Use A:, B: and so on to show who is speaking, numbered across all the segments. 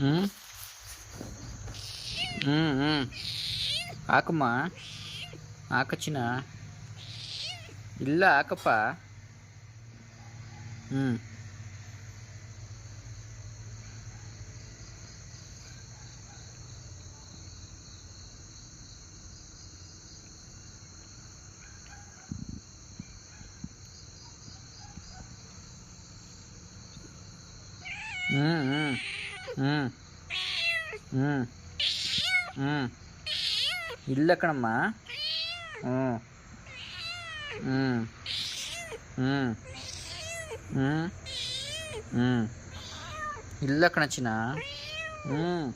A: ಹ್ಞೂ ಹ್ಞೂ ಹ್ಞೂ ಹಾಕಮ್ಮ. ಹಾಕಚ್ಚಿನ. ಇಲ್ಲ ಹಾಕಪ್ಪ. ಹ್ಞೂ ಹ್ಞೂ ಹ್ಞೂ ம். ம். ம். இல்லை கணம்மா. ம். ம். ம். ம். ம். இல்லை கணச்சினா. ம்.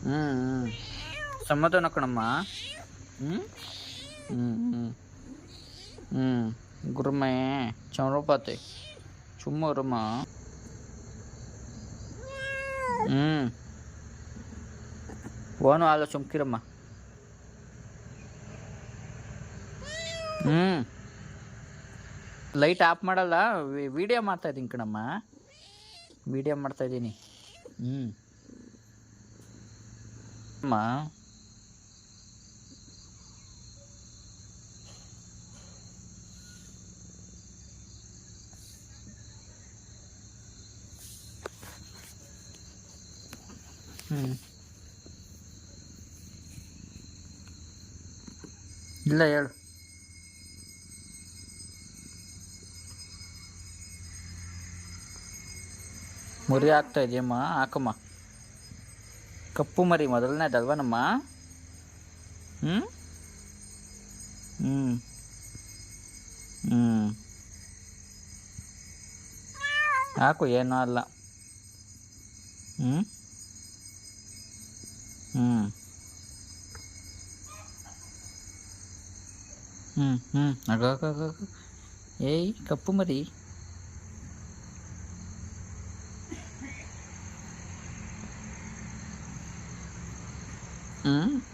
A: ம் சம்மதம் கணம்மா? ம். ம் ம். குருமே சமரோ பார்த்து. சும்மா வருமா ಹ್ಞೂ ಓನು ಆಲ ಸುಮ್ಕಿರಮ್ಮ. ಹ್ಞೂ ಲೈಟ್ ಆಫ್ ಮಾಡಲ್ಲ ವಿಡಿಯೋ ಮಾಡ್ತಾ ಇದ್ದೀನಿ ಕಣಮ್ಮ. ವಿಡಿಯೋ ಮಾಡ್ತಾ ಇದ್ದೀನಿ. ಹ್ಞೂ ಅಮ್ಮ. ಇಲ್ಲ ಹೇಳು. ಮುರಿ ಆಗ್ತಾ ಇದೆಯಮ್ಮ ಹಾಕಮ್ಮ. ಕಪ್ಪು ಮರಿ ಮೊದಲನೇದಲ್ವನಮ್ಮ ಹ್ಞೂ ಹ್ಞೂ ಹ್ಞೂ ಹಾಕು, ಏನೂ ಅಲ್ಲ. ಹ್ಞೂ ừ ừ ừ అగో ఏ కప్పు మరి Mm-hmm.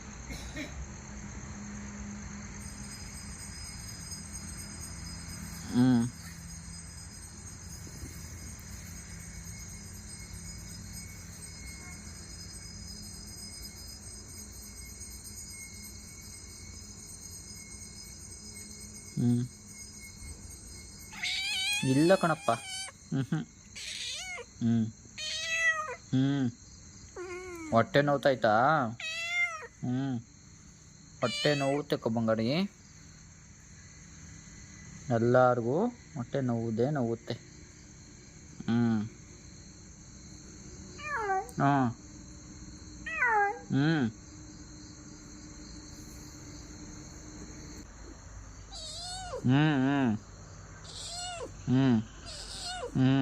A: ಹ್ಞೂ ಇಲ್ಲ ಕಣಪ್ಪ. ಹ್ಞೂ ಹ್ಞೂ ಹ್ಞೂ ಹ್ಞೂ ಹೊಟ್ಟೆ ನೋವ್ತಾಯ್ತಾ? ಹ್ಞೂ ಹೊಟ್ಟೆ ನೋವುತ್ತೆ ಕಬ್ಬಂಗಡಿ ಎಲ್ಲರಿಗೂ ಹೊಟ್ಟೆ ನೋವುದೇ ನೋವುತ್ತೆ. ಹ್ಞೂ ಹಾಂ ಹ್ಞೂ ಹ್ಞೂ ಹ್ಞೂ ಹ್ಞೂ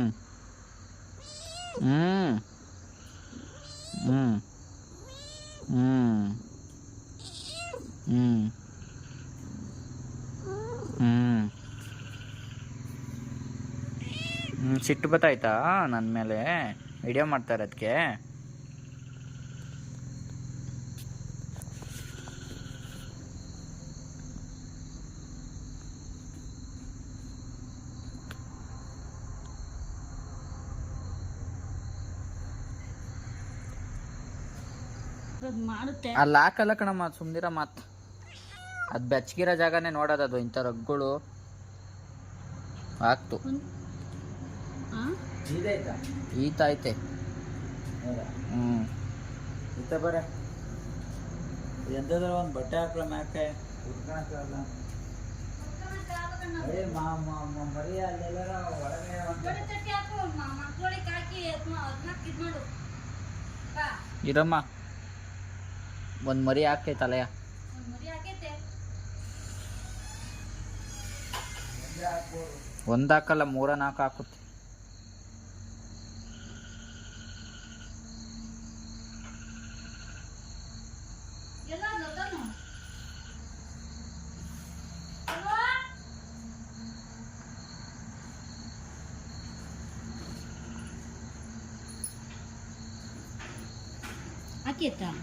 A: ಹ್ಞೂ ಹ್ಞೂ ಹ್ಞೂ ಹ್ಞೂ ಹ್ಞೂ ಸಿಟ್ಟು ಬತ್ತಾಯ್ತಾ ನನ್ನ ಮೇಲೆ ವಿಡಿಯೋ ಮಾಡ್ತಾರೆ ಇರೋದಕ್ಕೆ
B: ಮಾಡುತ್ತೆ.
A: ಅಲ್ಲಿ ಹಾಕಲ್ಲ ಕಣಮ್ಮ ಸುಮ್ನಿರ ಮಾತು. ಅದು ಬೆಚ್ಚಗಿರೋ ಜಾಗನೇ ನೋಡೋದದು ಅದು ಇಂಥ ರಗ್ಗಳು.
B: ಆ?
A: ಈತ ಐತೆ? ಹ್ಞೂ
C: ಬರ. ಎಂತದ್ರ ಒಂದು ಬಟ್ಟೆ ಹಾಕ್ಲ ಮ್ಯಾಕೆ? ಉಟ್ಕೊಳಕ್ಕಾಗಲ್ಲ ಅದೇ ಮಾ ಮಾ- ಮಾ- ಮರಿ ಅಲ್ಲೆಲ್ಲರ ಒಳಗೆ ಒಂದು
A: ಇರಮ್ಮ. ಒಂದು ಮರಿ ಹಾಕೈ ತಲೆಯ ಒಂದು ಹಾಕಲ್ಲ ಮೂರ ನಾಲ್ಕು ಹಾಕುತ್ತೆ.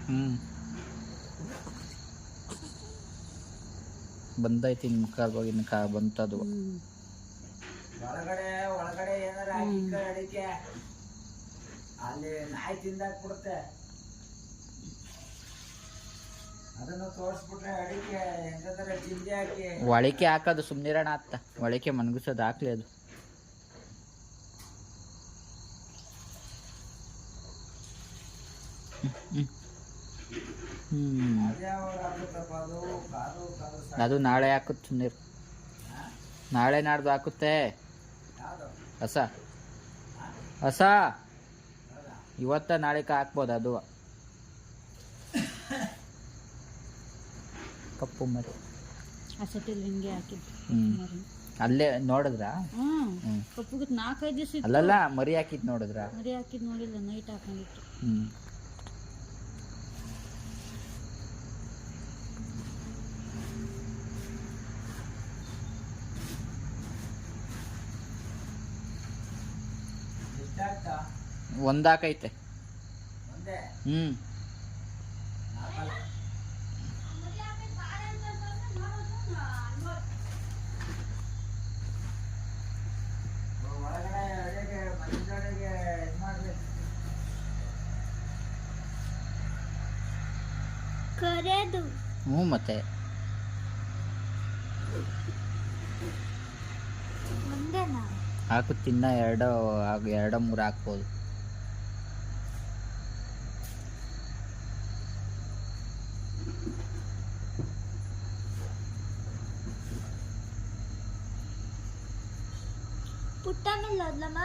B: ಹ್ಮ್.
A: ಹ್ಞೂ ಬಂದೈತಿ ನಿಮ್ಮ ಕಾರ್ ಇನ್ ಕಾ ಬಂತದು.
C: ಒಳಗಡೆ ಒಳಗಡೆ ಏನಾರ ಹಾಕಿ ಅಡಿಕೆ ಅಲ್ಲಿ ನಾಯಿ ತಿಂದಾಕ್ಬಿಡುತ್ತೆ ಅದನ್ನು ತೋರಿಸ್ಬಿಟ್ರೆ ಅಡಿಕೆ ಎಂತಾದ್ರೆ ಚಿಂದಿ ಹಾಕಿ.
A: ಒಳಕೆ ಹಾಕೋದು ಸುಮ್ನಿರಣ ಅತ್ತ. ಒಳಕೆ ಮನ್ಗಿಸೋದು ಹಾಕ್ಲಿ ಅದು. ಹ್ಮ್
C: ಹ್ಮ್. ಯಾವಾಗ ಅದು
A: ನಾಳೆ ಹಾಕುತ್ತೆ ನೀರು ನಾಳೆ ನಾಡ್ದು ಹಾಕುತ್ತೆ. ಹಸ. ಹೊಸ? ಇವತ್ತ ನಾಳೆಕ ಹಾಕ್ಬೋದು ಅದು. ಕಪ್ಪು ಮರಿ.
B: ಹಿಂಗೆ ಹಾಕಿದ್ದು
A: ಅಲ್ಲೇ ನೋಡಿದ್ರಾ?
B: ಹ್ಮ್.
A: ಹ್ಮ್.
B: ನಾಲ್ಕೈದು ದಿವಸ
A: ಅಲ್ಲಲ್ಲ ಮರಿ ಹಾಕಿದ್ ನೋಡಿದ್ರ?
B: ಮರಿ ಹಾಕಿದ್ ನೋಡಿಲ್ಲ ನೈಟ್ ಹಾಕೊಂಡಿತ್ತು.
A: ಹ್ಮ್
C: ಎಷ್ಟಾಗ್ತಾ
A: ಒಂದ್ ಹಾಕೈತೆ
C: ಒಂದೇ
A: ಹ್ಮ್
C: ನಾಲ್ಕಲ್ಲ ಒಳಗಡೆ ಅಡಿಗೆ ಮನೆಯೊಳಗೆ ಇದು ಮಾಡ್ಬೇಕು.
B: ಹ್ಞೂ
A: ಹ್ಞೂ ಮತ್ತೆ. ಹಾಕು ತಿನ್ನ ಎರಡು ಎರಡು ಮೂರು ಹಾಕ್ಬೋದು.
B: ಪುಟ್ಟ ಮೇಲೆ ಹೋದ್ಲಮ್ಮ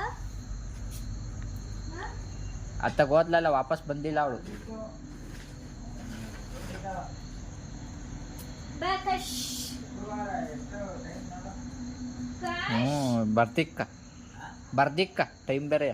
A: ಅತ್ತಾಗ ಹೋದ್ಲಲ್ಲ ವಾಪಸ್ ಬಂದಿಲ್ಲ ಅವಳು. ಹ್ಞೂ ಬರ್ದಿಕ್ಕ. ಬರ್ದಿಕ್ಕ ಟೈಮ್ ಬೇರೆ.